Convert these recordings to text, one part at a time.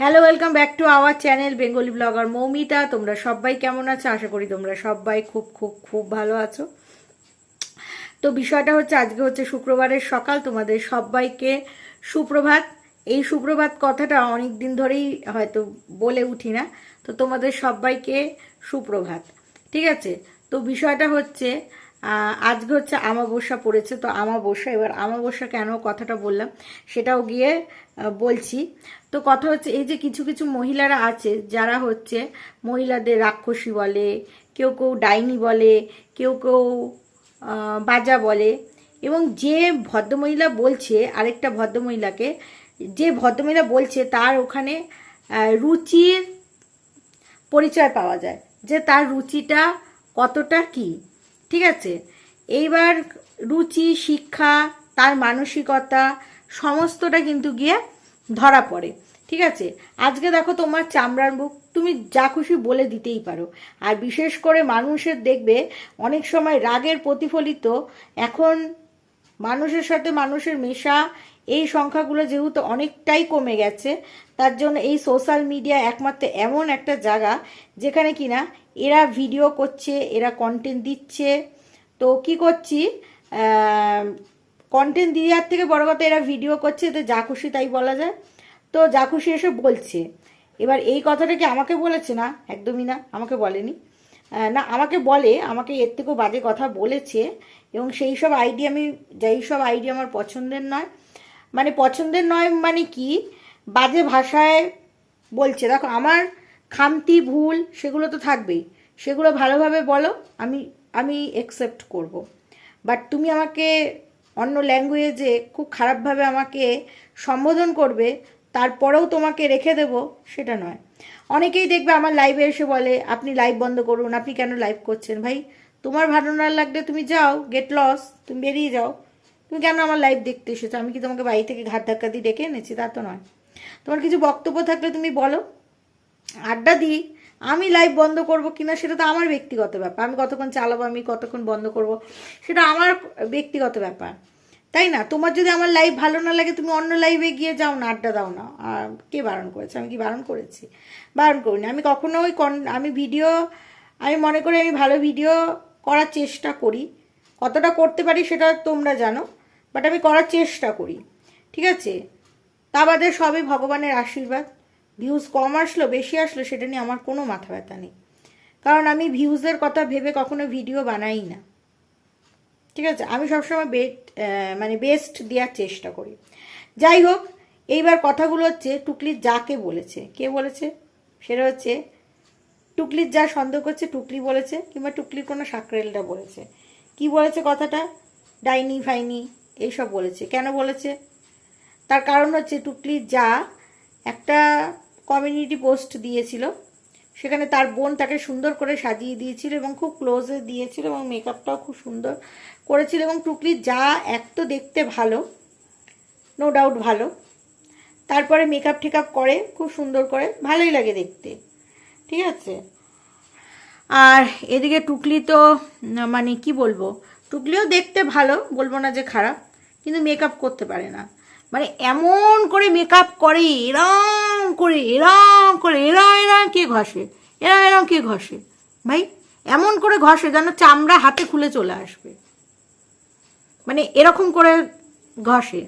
Hello welcome back to our channel Bengali blogger Moumita তোমরা সবাই কেমন আছো? আশা করি তোমরা সবাই খুব খুব খুব ভালো আছো। তো বিষয়টা হচ্ছে, আজকে হচ্ছে শুক্রবারের সকাল। তোমাদের সবাইকে সুপ্রভাত। এই সুপ্রভাত কথাটা অনেক দিন ধরেই হয়তো বলে উঠি না। তো তোমাদের সবাইকে সুপ্রভাত। ঠিক আছে? তো বিষয়টা হচ্ছে আজকে হচ্ছে আমাবস্যা পড়েছে, তো আমাবস্যা, এবার আমাবস্যা কেন কথাটা বললাম, সেটাও গিয়ে বলছি। তো কথা হচ্ছে, এই যে কিছু কিছু মহিলারা আছে, যারা হচ্ছে মহিলাদের রাক্ষসী বলে, কেউ কেউ ডাইনি বলে, কেউ কেউ বাজা বলে, এবং যে ভদ্রমহিলা বলছে, আরেকটা ভদ্রমহিলাকে, যে ভদ্রমহিলা বলছে, তার ওখানে রুচির পরিচয় পাওয়া যায়, যে তার রুচিটা কতটা কি? ঠিক আছে? এইবার রুচি, শিক্ষা, তার মানসিকতা, সমস্তটা কিন্তু গিয়ে ধরা পড়ে। ঠিক আছে? আজকে দেখো তোমার চামড়ার মুখ, তুমি যা খুশি বলে দিতেই পারো। আর বিশেষ করে মানুষের দেখবে, অনেক সময় রাগের প্রতিফলিত, এখন মানুষের সাথে মানুষের মেশা, এই সংখ্যাগুলো যেহেতু অনেকটাই কমে গেছে, তার জন্য এই সোশ্যাল মিডিয়া একমাত্র এমন একটা জায়গা, যেখানে কিনা এরা ভিডিও করছে, এরা কন্টেন্ট দিচ্ছে। তো কি করছি? কন্টেন্ট দেওয়ার থেকে বড় কথা এরা ভিডিও করছে তো যা খুশি তাই বলা যায়। তো যা খুশি এসে বলছে। এবার এই কথাটা কি আমাকে বলেছে না? একদমই না, আমাকে বলেনি। না, আমাকে বলে, আমাকে এর থেকেও বাজে কথা বলেছে। এবং সেই সব আইডিয়া আমি, যেই সব আইডিয়া আমার পছন্দের নয়। মানে পছন্দের নয় মানে কি? বাজে ভাষায় বলছে। দেখো, আমার খামতি, ভুল, সেগুলো তো থাকবেই। সেগুলো ভালোভাবে বলো, আমি আমি অ্যাকসেপ্ট করব। বাট তুমি আমাকে অন্য ল্যাঙ্গুয়েজে খুব খারাপভাবে আমাকে সম্বোধন করবে, তারপরেও তোমাকে রেখে দেব, সেটা নয়। অনেকেই দেখবে আমার লাইভে এসে বলে, আপনি লাইভ বন্ধ করুন, আপনি কেন লাইভ করছেন? ভাই, তোমার ভালো না লাগলে তুমি যাও গেট লস তুমি বেরিয়ে যাও। তুমি কেন আমার লাইভ দেখতে এসেছ? আমি কি তোমাকে বাড়ি থেকে ঘাট ধাক্কা দিয়ে ডেকে এনেছি? তা তো নয়। তোমার কিছু বক্তব্য থাকলে তুমি বলো। আড্ডা দিই, আমি লাইভ বন্ধ করব কিনা সেটা তো আমার ব্যক্তিগত ব্যাপার। আমি কতক্ষণ চালাবো, আমি কতক্ষণ বন্ধ করব, সেটা আমার ব্যক্তিগত ব্যাপার। তাই না? তোমার যদি আমার লাইভ ভালো না লাগে, তুমি অন্য লাইভে গিয়ে যাও না, আড্ডা দাও না। কে বারণ করেছে? আমি কি বারণ করেছি? বারণ করিনি। আমি কখনোই কন- আমি ভিডিও আমি মনে করি আমি ভালো ভিডিও করার চেষ্টা করি। কতটা করতে পারি সেটা তোমরা জানো বাট আমি করার চেষ্টা করি। ঠিক আছে? তা বাদে সবই ভগবানের আশীর্বাদ। ভিউজ কম আসলো, বেশি আসলো, সেটা নিয়ে আমার কোনো মাথা ব্যথা নেই। কারণ আমি ভিউজের কথা ভেবে কখনো ভিডিও বানাই না। ঠিক আছে? আমি সবসময় বেট মানে বেস্ট দেওয়ার চেষ্টা করি। যাই হোক, এইবার কথাগুলো হচ্ছে টুকলির যাকে বলেছে। কে বলেছে? সেটা হচ্ছে টুকলির যা সন্দেহ করছে টুকলি বলেছে, কিংবা টুকলির কোনো সাকরেলটা বলেছে। কি বলেছে কথাটা? ডাইনি, ফাইনি, এইসব বলেছে। কেন বলেছে? তার কারণ হচ্ছে টুকলির যা একটা কমিউনিটি পোস্ট দিয়েছিল। সেখানে তার বোন তাকে সুন্দর করে সাজিয়ে দিয়েছিল এবং খুব ক্লোজে দিয়েছিল এবং মেকআপটাও খুব সুন্দর করেছিল এবং টুকলি যা এক তো দেখতে ভালো নো ডাউট ভালো। তারপরে মেকআপ টেকআপ করে, খুব সুন্দর করে, ভালোই লাগে দেখতে, ঠিক আছে? আর এদিকে টুকলি তো মানে কি বলব, টুকলিও দেখতে ভালো, বলব না যে খারাপ, কিন্তু মেকআপ করতে পারে না। মানে এমন করে মেকআপ করে এরম করে এরম করে এরা এরা কে ঘষে? এরা এরম কে ঘষে? ভাই, এমন করে ঘষে যেন চামড়া হাতে খুলে চলে আসবে। মানে এরকম করে ঘষে।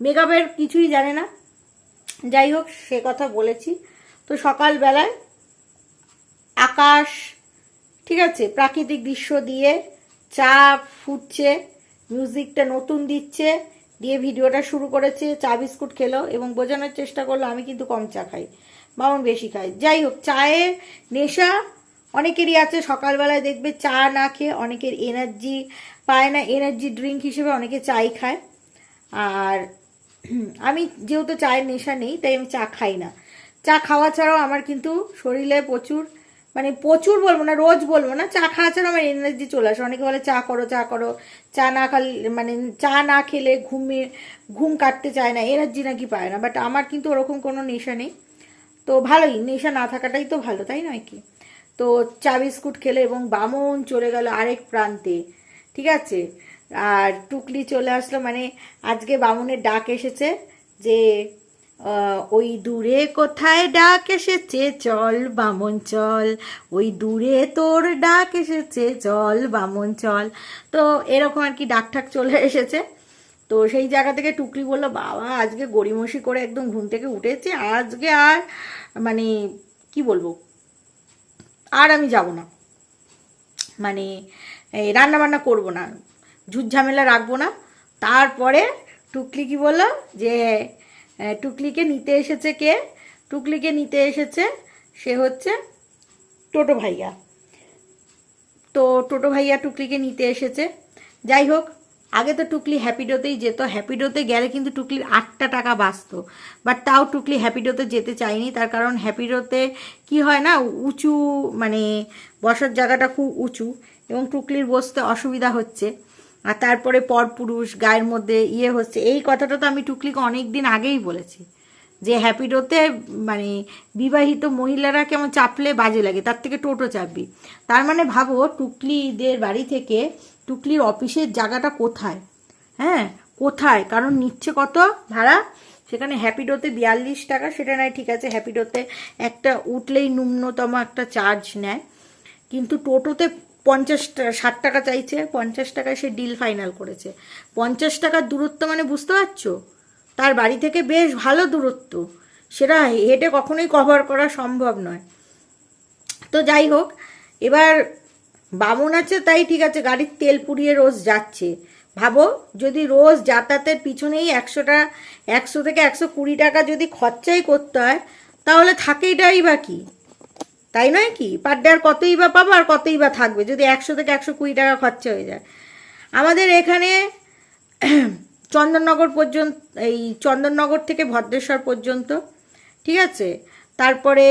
মেকআপের কিছুই জানে না। যাই হোক, সে কথা বলেছি। তো সকালবেলায় আকাশ, ঠিক আছে, প্রাকৃতিক দৃশ্য দিয়ে চা ফুটছে, মিউজিকটা নতুন দিচ্ছে দিয়ে ভিডিওটা শুরু করেছে, চা বিস্কুট খেলো এবং বোঝানোর চেষ্টা করল, আমি কিন্তু কম চা খাই মামন বেশি খাই যাই হোক, চায়ের নেশা অনেকেরই আছে, সকালবেলায় দেখবে চা না খেয়ে অনেকের এনার্জি পায় না এনার্জি ড্রিঙ্ক হিসেবে অনেকে চাই খায়। আর আমি যেহেতু চায়ের নেশা নেই, তাই আমি চা খাই না। চা খাওয়া ছাড়াও আমার কিন্তু শরীরে প্রচুর মানে প্রচুর বলব না, রোজ বলব না, চা খাওয়া ছাড়াও আমার এনার্জি চলে আসে। অনেকে বলে চা করো চা করো। চা না খালে মানে চা না খেলে ঘুমিয়ে ঘুম কাটতে চায় না এনার্জি নাকি পায় না। বাট আমার কিন্তু ওরকম কোনো নেশা নেই। তো ভালোই, নেশা না থাকাটাই তো ভালো, তাই নয় কি? তো চা বিস্কুট খেলে এবং বামন চলে গেল আরেক প্রান্তে, ঠিক আছে? আর টুকলি চলে আসলো মানে আজকে বামুনের ডাক এসেছে যে ওই দূরে কোথায় ডাক এসেছে? চল বামন, চল। ওই দূরে তোর ডাক এসেছে? চল বামন, চল। তো এরকম আর কি ডাক ঠাক চলে এসেছে। তো সেই জায়গা থেকে টুকলি বলল, বাবা, আজকে গড়িমসি করে একদম ঘুম থেকে উঠেছে। আজকে আর মানে কি বলব? আর আমি যাব না। মানে রান্না বান্না করব না। ঝুট ঝামেলা রাখব না। তারপরে টুকলি কি বলল, যে টুকলিকে নিতে এসেছে কে? টুকলিকে নিতে এসেছে, সে হচ্ছে টোটো ভাইয়া। তো টোটো ভাইয়া টুকলিকে নিতে এসেছে। যাই হোক, আগে তো টুকলি হ্যাপিডোতেই যেত, হ্যাপিডোতে গেলে কিন্তু টুকলির আটটা টাকা বাঁচতো। বাট তাও টুকলি হ্যাপিডোতে যেতে চায়নি, তার কারণ হ্যাপিডোতে কি হয় না, উঁচু মানে বসার জায়গাটা খুব উঁচু এবং টুকলির বসতে অসুবিধা হচ্ছে। আর তারপরে পরপুরুষ, গায়ের মধ্যে ইয়ে হচ্ছে। এই কথাটা তো আমি টুকলিকে অনেক দিন আগেই বলেছি যে হ্যাপিডোতে মানে বিবাহিত মহিলারা কেমন চাপলে বাজে লাগে, তার থেকে টোটো চাপবি। তার মানে ভাবো, টুকলিদের বাড়ি থেকে টুকলির অফিসের জায়গাটা কোথায়? হ্যাঁ কোথায়? কারণ নিচ্ছে কত ভাড়া? সেখানে হ্যাপিডোতে বিয়াল্লিশ টাকা, সেটা নয় ঠিক আছে। হ্যাপিডোতে একটা উঠলেই ন্যূনতম একটা চার্জ নেয়। কিন্তু টোটোতে পঞ্চাশ ষাট টাকা চাইছে, পঞ্চাশ টাকায় সে ডিল ফাইনাল করেছে। পঞ্চাশ টাকার দূরত্ব মানে বুঝতে পারছ? তার বাড়ি থেকে বেশ ভালো দূরত্ব। সেটা হেঁটে কখনোই কভার করা সম্ভব নয়। তো যাই হোক, এবার বামন আছে, তাই ঠিক আছে, গাড়ির তেল পুড়িয়ে রোজ যাচ্ছে। ভাবো, যদি রোজ যাতায়াতের পিছনেই একশোটা একশো থেকে একশো কুড়ি টাকা যদি খরচাই করতে হয়, তাহলে থাকেইটাই বা কি? তাই নয় কি? পার ডে আর কতই বা পাবো আর কতই বা থাকবে? যদি একশো থেকে একশো কুড়ি টাকা খরচা হয়ে যায়। আমাদের এখানে চন্দননগর পর্যন্ত, এই চন্দননগর থেকে ভদ্রেশ্বর পর্যন্ত, ঠিক আছে? তারপরে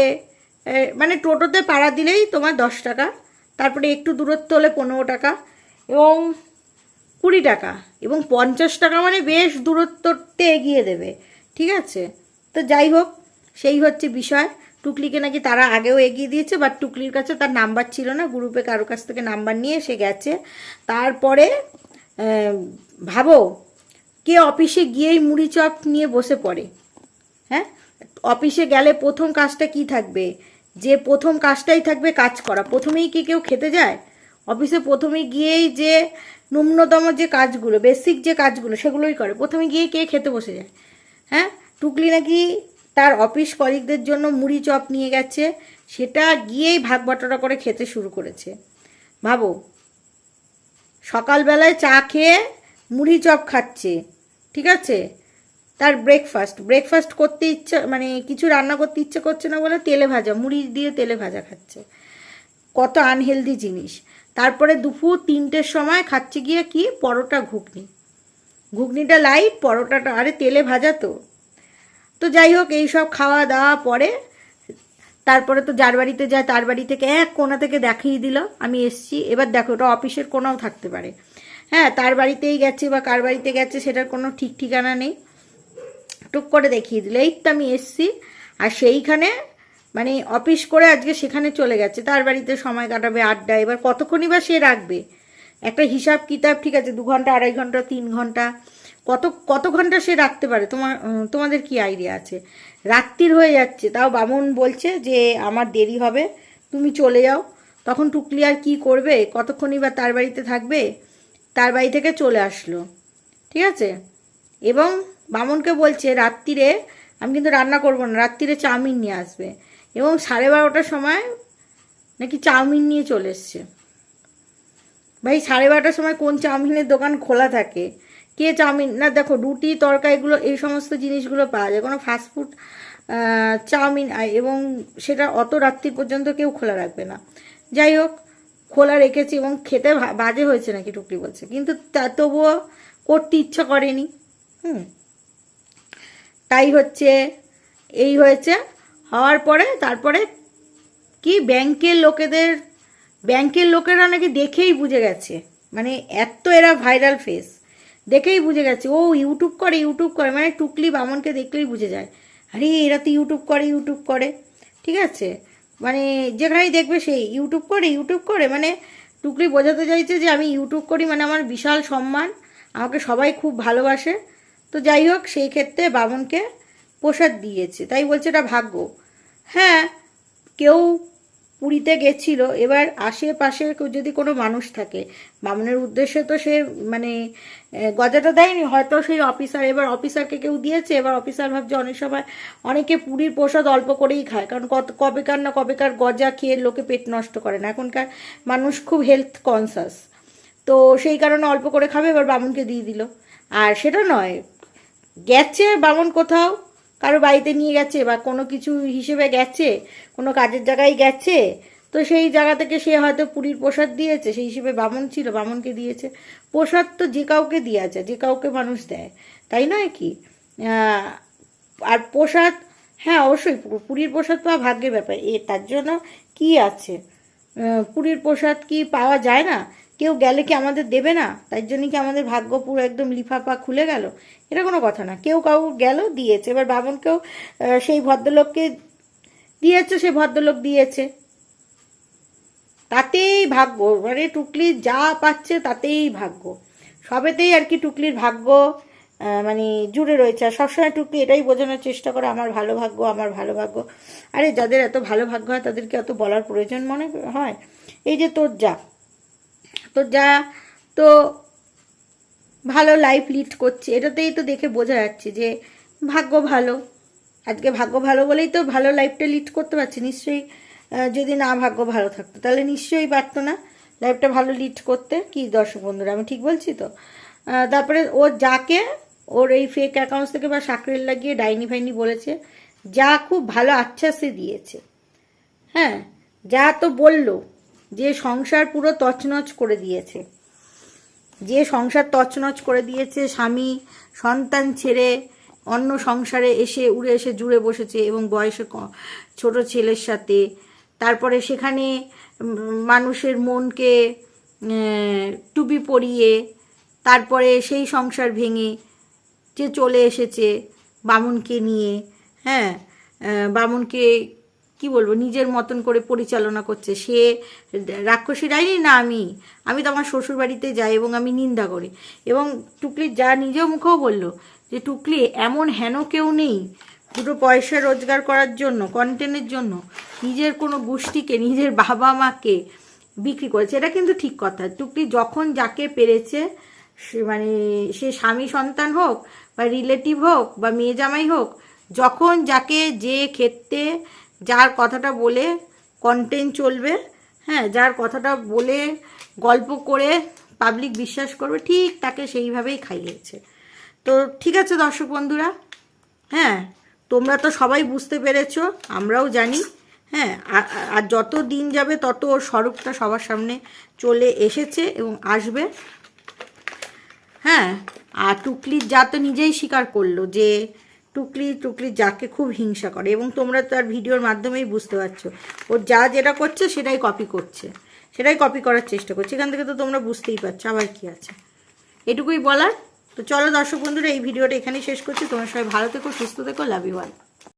মানে টোটোতে পাড়া দিলেই তোমার দশ টাকা, তারপরে একটু দূরত্ব হলে পনেরো টাকা এবং কুড়ি টাকা এবং পঞ্চাশ টাকা মানে বেশ দূরত্বতে এগিয়ে দেবে, ঠিক আছে? তো যাই হোক, সেই হচ্ছে বিষয়। টুকলিকে নাকি তারা আগেও এগিয়ে দিয়েছে বাট টুকলির কাছে তার নাম্বার ছিল না। গ্রুপে কারও কাছ থেকে নাম্বার নিয়ে সে গেছে। তারপরে ভাবো, কে অফিসে গিয়েই মুড়ি চপ নিয়ে বসে পড়ে? হ্যাঁ? অফিসে গেলে প্রথম কাজটা কি থাকবে? যে প্রথম কাজটাই থাকবে কাজ করা। প্রথমেই কি কেউ খেতে যায়? অফিসে প্রথমে গিয়েই যে ন্যূনতম যে কাজগুলো বেসিক যে কাজগুলো, সেগুলোই করে। প্রথমে গিয়ে কে খেতে বসে যায়? হ্যাঁ? টুকলি নাকি তার অফিস কলিগদের জন্য মুড়ি চপ নিয়ে গেছে। সেটা গিয়েই ভাগ বাটোয়ারা করে খেতে শুরু করেছে। ভাবো, সকালবেলায় চা খেয়ে মুড়ি চপ খাচ্ছে, ঠিক আছে? তার ব্রেকফাস্ট ব্রেকফাস্ট করতে ইচ্ছা মানে কিছু রান্না করতে ইচ্ছে করছে না বলে তেলে ভাজা, মুড়ি দিয়ে তেলে ভাজা খাচ্ছে। কত আনহেলদি জিনিস। তারপরে দুপুর তিনটের সময় খাচ্ছে গিয়ে কি? পরোটা ঘুগনি। ঘুগনিটা লাইট পরোটাটা, আরে তেলে ভাজা তো। তো যাই হোক এইসব খাওয়া দাওয়া পরে তারপরে তো যার বাড়িতে যায় তার বাড়ি থেকে এক কোনা থেকে দেখিয়ে দিল, আমি এসছি। এবার দেখো, ওটা অফিসের কোনাও থাকতে পারে। হ্যাঁ তার বাড়িতেই গেছে বা কার বাড়িতে গেছে সেটার কোনো ঠিক ঠিকানা নেই। টুক করে দেখিয়ে দিল, এই তো আমি এসছি। আর সেইখানে মানে অফিস করে আজকে সেখানে চলে গেছে। তার বাড়িতে সময় কাটাবে আড্ডা, এবার কতক্ষণই বা সে রাখবে? একটা হিসাব কিতাব ঠিক আছে, দু ঘণ্টা, আড়াই ঘণ্টা, তিন ঘণ্টা। কত কত ঘণ্টা সে রাখতে পারে? তোমার তোমাদের কি আইডিয়া আছে? রাত্রির হয়ে যাচ্ছে, তাও বামন বলছে যে আমার দেরি হবে, তুমি চলে যাও। তখন টুকলি আর কী করবে? কতক্ষণই বা তার বাড়িতে থাকবে? তার বাড়ি থেকে চলে আসলো। ঠিক আছে? এবং বামনকে বলছে, রাত্রিরে, আমি কিন্তু রান্না করব না, রাত্রিরে চাউমিন নিয়ে আসবে। এবং সাড়ে বারোটার সময় নাকি চাউমিন নিয়ে চলে এসছে। ভাই, সাড়ে বারোটার সময় কোন চাউমিনের দোকান খোলা থাকে? কে চাউমিন না দেখো, রুটি তরকা এগুলো, এই সমস্ত জিনিসগুলো পাওয়া যায়। কোনো ফাস্টফুড চাউমিন এবং সেটা অত রাত্রি পর্যন্ত কেউ খোলা রাখবে না। যাই হোক, খোলা রেখেছি এবং খেতে বাজে হয়েছে নাকি টুকলি বলছে। কিন্তু তবুও করতে ইচ্ছা করেনি। হুম। তাই হচ্ছে, এই হয়েছে। হওয়ার পরে তারপরে কি, ব্যাংকের লোকেদের ব্যাংকের লোকেরা নাকি দেখেই বুঝে গেছে। মানে এত এরা ভাইরাল ফেস দেখেই বুঝে গেছে। ও ইউটিউব করে ইউটিউব করে মানে টুকলি বামনকে দেখলেই বুঝে যায়। আরে, এরা তো ইউটিউব করে ইউটিউব করে। ঠিক আছে? মানে যেখানেই দেখবে সেই ইউটিউব করে ইউটিউব করে। মানে টুকলি বোঝাতে চাইছে যে আমি ইউটিউব করি মানে আমার বিশাল সম্মান। আমাকে সবাই খুব ভালোবাসে। তো যাই হোক, সেই ক্ষেত্রে বামনকে প্রসাদ দিয়েছে। তাই বলছে এটা ভাগ্য। হ্যাঁ কেউ পুরীতে গেছিল, এবার আশেপাশে যদি কোনো মানুষ থাকে, বামনের উদ্দেশ্যে তো সে মানে গজাটা দেয়নি, হয়তো সেই অফিসার এবার অফিসারকে কেউ দিয়েছে, এবার অফিসার ভাবছে অনেক সময় অনেকে পুরীর প্রসাদ অল্প করেই খায়, কারণ কত, কবেকার না কবেকার গজা খেয়ে লোকে পেট নষ্ট করে না, এখনকার মানুষ খুব হেলথ কনসাস তো সেই কারণে অল্প করে খাবে, এবার বামুনকে দিয়ে দিল। আর সেটা নয়, গেছে বামন কোথাও কারও বাড়িতে নিয়ে গেছে বা কোনো কিছু হিসেবে গেছে, কোনো কাজের জায়গায় গেছে, তো সেই জায়গা থেকে সে হয়তো পুরীর প্রসাদ দিয়েছে, সেই হিসেবে বামন ছিল, বামনকে দিয়েছে। প্রসাদ তো যে কাউকে যায়, যে কাউকে মানুষ দেয়, তাই নয় কি? আর প্রসাদ হ্যাঁ অবশ্যই পুরীর প্রসাদ পাওয়া ভাগ্যের ব্যাপার। এ, তার জন্য কি আছে? পুরীর প্রসাদ কি পাওয়া যায় না? কেউ গেলে কি আমাদের দেবে না? তাই জন্য কি আমাদের ভাগ্য পুরো একদম লিফাফা খুলে গেল? এটা কোনো কথা না। কেউ কাউ গেল, দিয়েছে। এবার বামনকেও সেই ভদ্রলোককে দিয়েছে সে ভদ্রলোক দিয়েছে। তাতেই ভাগ্য। মানে টুকলি যা পাচ্ছে তাতেই ভাগ্য। সবেতেই আর কি টুকলির ভাগ্য মানে জুড়ে রয়েছে। আর সবসময় টুকলি এটাই বোঝানোর চেষ্টা করে, আমার ভালো ভাগ্য, আমার ভালো ভাগ্য। আরে, যাদের এত ভালো ভাগ্য হয়, তাদেরকে এত বলার প্রয়োজন মনে হয়? এই যে তোর যা। তোর যা, তো ভালো লাইফ লিড করছে। এটাতেই তো দেখে বোঝা যাচ্ছে যে ভাগ্য ভালো। আজকে ভাগ্য ভালো বলেই তো ভালো লাইফটা লিড করতে পারছে। নিশ্চয়ই যদি না ভাগ্য ভালো থাকতো, তাহলে নিশ্চয়ই পারতো না লাইফটা ভালো লিড করতে। কি দর্শক বন্ধুরা, আমি ঠিক বলছি তো? তারপরে ও যাকে, ওর এই ফেক অ্যাকাউন্টস থেকে বা সাকরেল লাগিয়ে ডাইনি ফাইনি বলেছে, যা খুব ভালো আশ্বাসে দিয়েছে। হ্যাঁ যা তো বলল। যে সংসার পুরো তছনছ করে দিয়েছে। যে সংসার তছনছ করে দিয়েছে, স্বামী, সন্তান ছেড়ে অন্য সংসারে এসে, উড়ে এসে, জুড়ে বসেছে এবং বয়সে ছোট ছেলের সাথে। তারপরে সেখানে মানুষের মনকে টুপি পরিয়ে, তারপরে সেই সংসার ভেঙে যে চলে এসেছে বামুনকে নিয়ে হ্যাঁ বামুনকে কি বলব, নিজের মতন করে পরিচালনা করছে। সে রাক্ষসী ডাইনি না আমি? আমি তো আমার শ্বশুর বাড়িতে যাই এবং আমি নিন্দা করি। এবং টুকলি যা নিজেও মুখেও বলল যে, টুকলি, এমন হেন কেউ নেই। দুটো পয়সা রোজগার করার জন্য কন্টেন্টের জন্য, নিজের কোনো গোষ্ঠীকে, নিজের বাবা মাকে বিক্রি করেছে। এটা কিন্তু ঠিক কথা। টুকলি যখন যাকে পেরেছে মানে সে স্বামী সন্তান হোক বা রিলেটিভ হোক বা মেয়ে জামাই হোক, যখন যাকে যে ক্ষেত্রে যার কথাটা বলে কন্টেন্ট চলবে হ্যাঁ যার কথাটা বলে গল্প করে পাবলিক বিশ্বাস করবে, ঠিক তাকে সেইভাবেই খাইয়েছে। তো ঠিক আছে দর্শক বন্ধুরা হ্যাঁ তোমরা তো সবাই বুঝতে পেরেছ, আমরাও জানি হ্যাঁ আর- যত দিন যাবে তত ওর স্বরূপটা সবার সামনে চলে এসেছে এবং আসবে। হ্যাঁ আর টুকলির যা তো নিজেই স্বীকার করল যে টুকলি টুকলি যাকে খুব হিংসা করে, এবং তোমরা তার ভিডিওর মাধ্যমেই বুঝতে পারছ। ও যা যেটা করছে, সেটাই কপি করছে। সেটাই কপি করার চেষ্টা করছে। এখান থেকে তো তোমরা বুঝতেই পারছ, আবার কি আছে। এটুকুই বলার। তো চলো দর্শক বন্ধুরা, এই ভিডিওটা এখানেই শেষ করছি। তোমার সবাই ভালো থেকো, সুস্থ থেকো লাভ ইউ